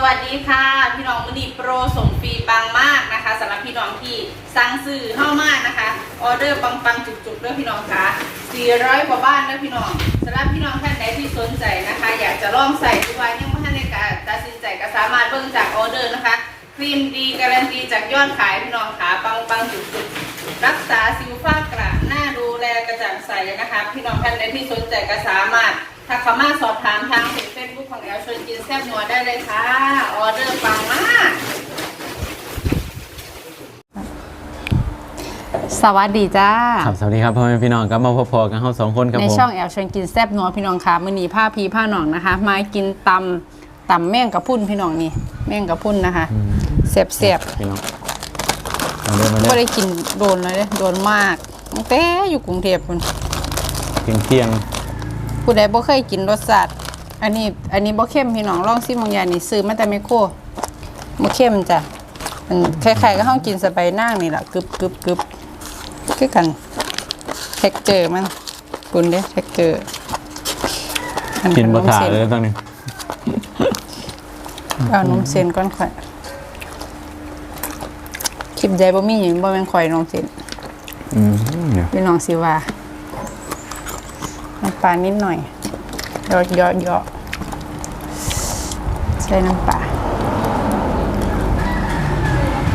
สวัสดีค่ะ พี่น้องมือดีโปรส่งฟรีปังมากนะคะสำหรับพี่น้องที่สั่งซื้อเข้ามากนะคะออเดอร์ปังๆจุกๆด้วยพี่น้องคะ400กว่าบ้านด้วยพี่น้องสำหรับพี่น้องท่านใดที่สนใจนะคะ อยากจะลองใส่ทุกวันยังไม่ทันในการตัดสินใจก็สามารถเบิ่งจากออเดอร์นะคะครีมดีการันตีจากยอดขายพี่น้องขาปังๆจุกๆรักษาสิวฝ้ากระหน้าดูแลกระจ่างใสนะคะ พี่น้องท่านใดที่สนใจก็สามารถถ้าเขามาสอบถามทางเพจ เฟซบุ๊กของแอลชวนกินแซ่บนัวได้เลยค่ะ ออเดอร์ปังมาก สวัสดีจ้า ครับสวัสดีครับพ่อแม่พี่น้องครับมาพอๆกันเราสองคนครับในผมช่องแอลชวนกินแซบนัวพี่น้องค่ะมือนีผ้าพีผ้าหนองนะคะ มากินตำตำแม่งกระพุ่นพี่น้องนี่ แม่งกระพุ่นนะคะเสียบเสียบพี่น้องมาเริ่มมาก็เริ่ได้กินโดนเลยเด้โดนมากตั้งแต่อยู่กรุงเทพคุณเที่ยงเที่ยงผู้ใดบ่เคยกินรสชาติ อันนี้อันนี้บ่เข้มพี่น้องลองซิมบางอย่างนี่ซื้อมาแต่ไมโครบ่เข้มจ้ะมันคล้ายๆกับเฮากินสไปนางนี่แหละกึบกึบกึบคือกันเท็กเจอร์มันคุณเด้เท็กเจอร์ๆกินบะถาเลยตอนนี้เอานมเส้นก้อนข่อยคลิปใดบ่มีหยังบ่แม่นข่อยนมเส้นอืมเนี่ยพี่น้องสิว่าน้ำปลานิดหน่อยเยอะเยอะเยอะใส่น้ำปลา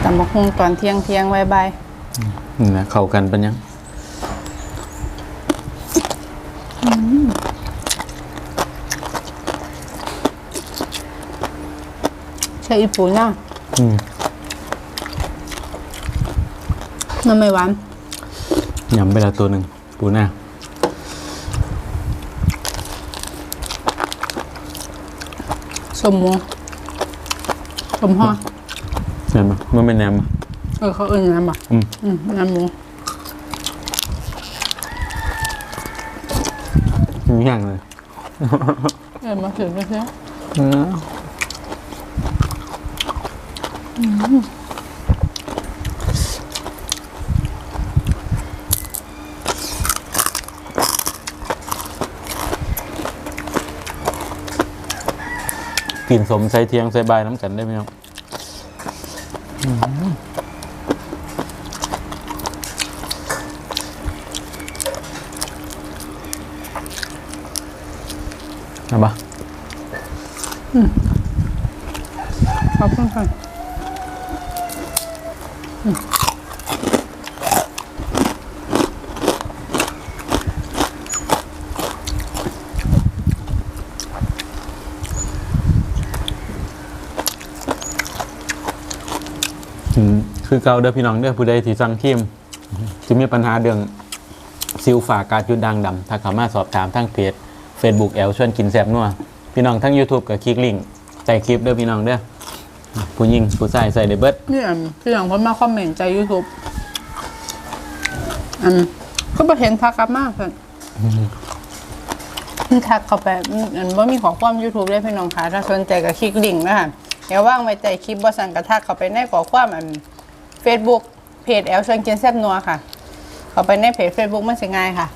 ตำบักหุ่งตอนเที่ยงเที่ยงไว้บายนี่นะเข้ากันเป็นยังใช่อีปูน่ะอืมมันไม่หวานยำไปละตัวหนึ่งปูหน้า สมหมูสมห่อแหนมปะมันเป็นแหนมปะเออเขาเอื่นน้ำบ่อืมอืมน้ำหมูมีอย่างเลยเออมาถึงแล้วใช่อืม กินสมใส่เทียงใส่ใบายน้ำกันได้ไหมครับอืมเอาปะขอบคุณค่ะ อืม คือเกาเด้อพี่น้องเด้อผู้ใดที่สั่งครีมจะมีปัญหาเรื่องซิลฝาการจุดด่างดำถ้าเขามาสอบถามทางเพจ Facebook แอลชวนกินแซบนัวพี่น้องทั้ง YouTube กับคลิกลิงก์ใต้คลิปเด้อพี่น้องเด้อผู้หญิงผู้ชายใส่ได้เบิดนี่อันพี่หลังเพิ่นมาคอมเมนต์ใจ YouTube อันก็บ่เห็นทักกลับมากเพิ่นมันทักเข้าไปอันบ่มีขอความ YouTube เลยพี่น้องค่ะถ้าสนใจก็คลิกลิงก์นะคะเดี๋ยวว่างไว้ใจคลิปบ่สั่นกระทักเข้าไปในขอความอัน Facebook เพจแอลชวนกินแซ่บนัวค่ะ เข้าไปในเพจ Facebook มันสิง่ายค่ะ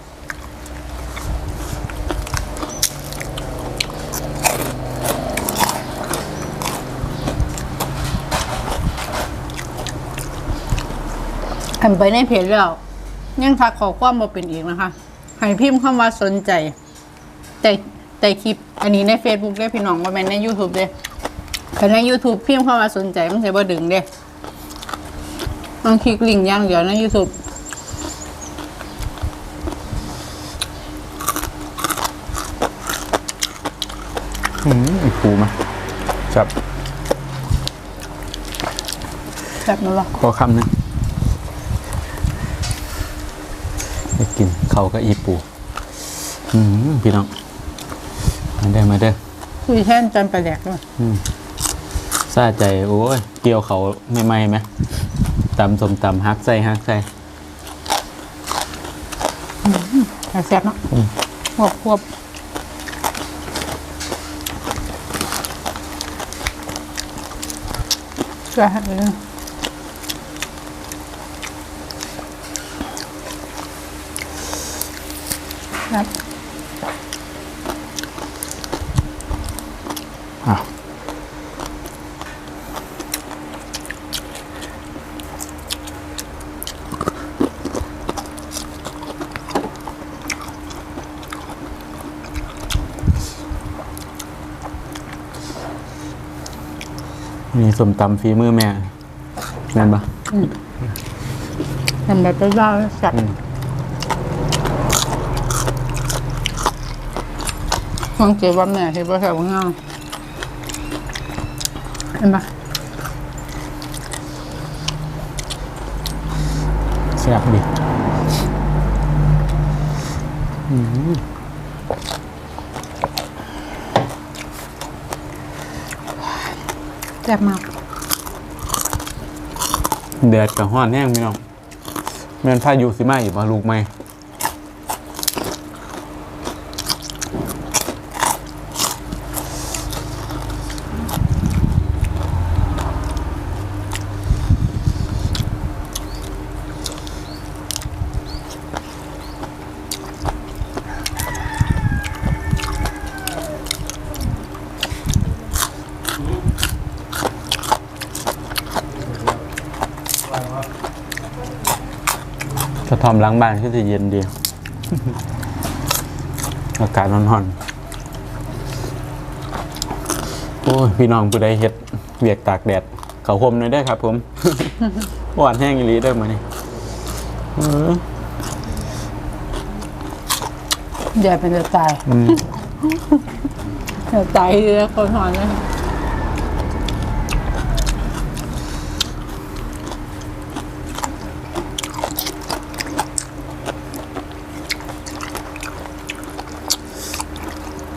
อันไปในเพจแล้ว ยังทักขอความมาเป็นอีกนะคะ ให้พิมพ์คำว่าสนใจ แต่แต่คลิป อันนี้ใน Facebook ได้พี่น้องว่าแม่นใน YouTube เด้แต่ใน YouTube พิมพ์คำว่าสนใจมันจะบ่ดึงเด้ ต้องคลิกลิงก์อย่างเดียวใน YouTube อืมอีกปูมาจับแบบนั้นหรอขอคำหนึงไปกินเขาวก็อีปูอืมพี่น้องมาเด้อมาเด้อคุยแท่นจันไปแหลกด้วยซาใจ โอ้ย เกี่ยวเขาไม่ไหมไหม ตำสมตำฮักใส่ฮักใส่แซ่บเนาะควบควบช่วยให้เลยครับอะ มีสมตำฝีมือแม่แม่นปะทำแบบยาวๆสัตว์อืมฟังเจ็บว่าแม่เห็นว่าแถวง่ายเห็นปะแซ่บดี แซ่บมาก เดือดกับห้อนแห้งพี่น้องแม่นพายุสิมาอีกมาลูกไหม ระทอมล้างบ้านก็จะเย็นดี อากาศร้อนๆโอ้ยพี่น้องผู้ใดเฮ็ดเวียกตากแดด เขาห่มหน่อยได้อครับ ผม หวานแห้งอีหลีได้อมานี่เออเดี๋ยวเป็นจะตายอืมเดี๋ยวตายเลยคนหอนเล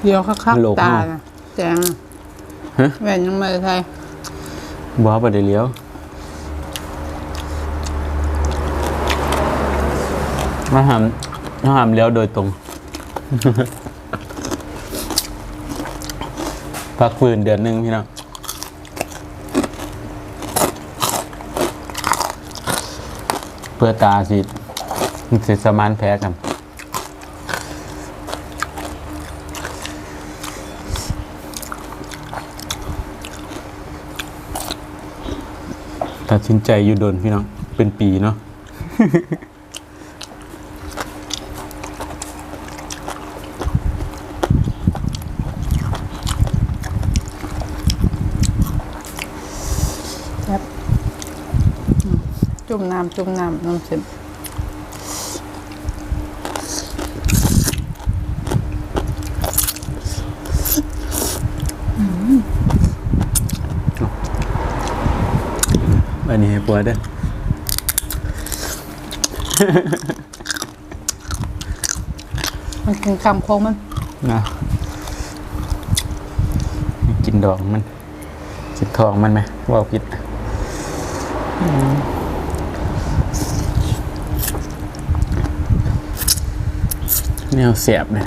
เดี๋ยวคักๆตาน่ะแจงฮะแหวนยังไม่ได้ใส่บ้าไปได้เลี้ยวมาหามมาหามเลี้ยวโดยตรง พักฟื้นเดือนหนึ่งพี่น้องเพื่อตาสิมันสิสมานแพ้กัน ตัดสินใจอยู่โดนพี่น้อง เป็นปีเนาะครับจุ่มน้ำจุ่มน้ำน้ำเสร็จ อันนี้ให้ปัวเด้อมันกินคำโค้งมันนะกินดอกมันกินทองมันไหมว่าผิดอืมแนวเสียบเลย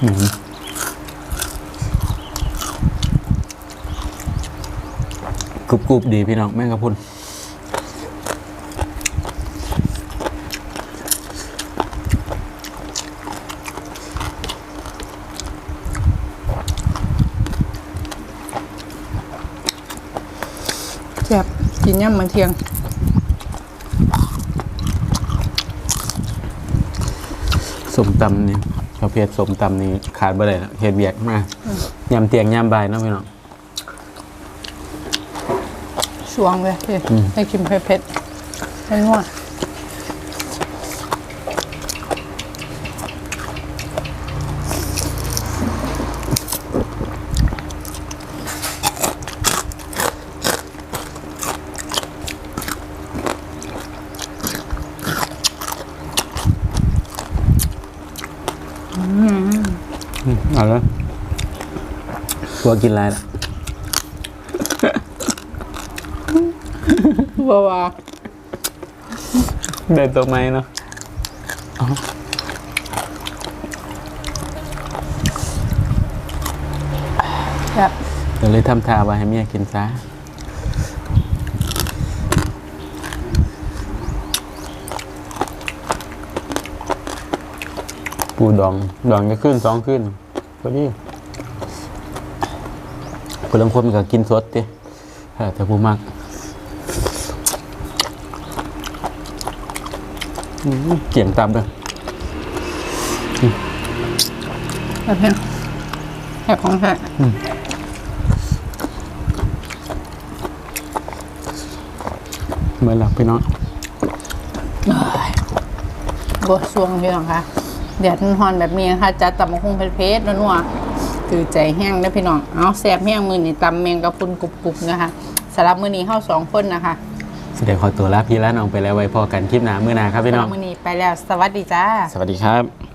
กรุบกรุบดีพี่น้อง แม่งกระพุนแซ่บกินย่ำมันเที่ยง สมตำนี่ ประเภทสมตำนี่ขาดบ่ได้นะเฮ็ดเบียกมากยำเตียงยำบายเนาะพี่น้อง สวงเลยพี่อืมให้กินเผ็ดๆให้นัวอืม เอาแล้วตัวกินอะไรล่ะบัววาได้ตัวไหมเนาะแซ่บเดี๋ยวเลยทำทาไว้ให้เมียกินซะปูดอง ดองจะขึ้นสองขึ้น พอดีคนลางคนก็กินสดติเออแต่ผู้มากอื้อหือเกี่ยงตามเลยแบบนี้แค่ของแท้เมื่อหลับพี่น้องบสวงพี่น้องค่ะ แดดมันฮอนแบบนี้นะคะจัดตำมะฮุงเพชรๆนัวๆคือใจแห้งนะพี่น้องเอาแซ่บแห้งมือนี่ตำแมงกะพรุนกรุบๆนะคะสำหรับมือนี้เข้าสองคนนะคะแสดงขอตัวลาพี่และน้องไปแล้วไว้พอกันคลิปหน้าเมื่อหนาครับพี่น้องสำหรับมือนี้ไปแล้วสวัสดีจ้า สวัสดีครับ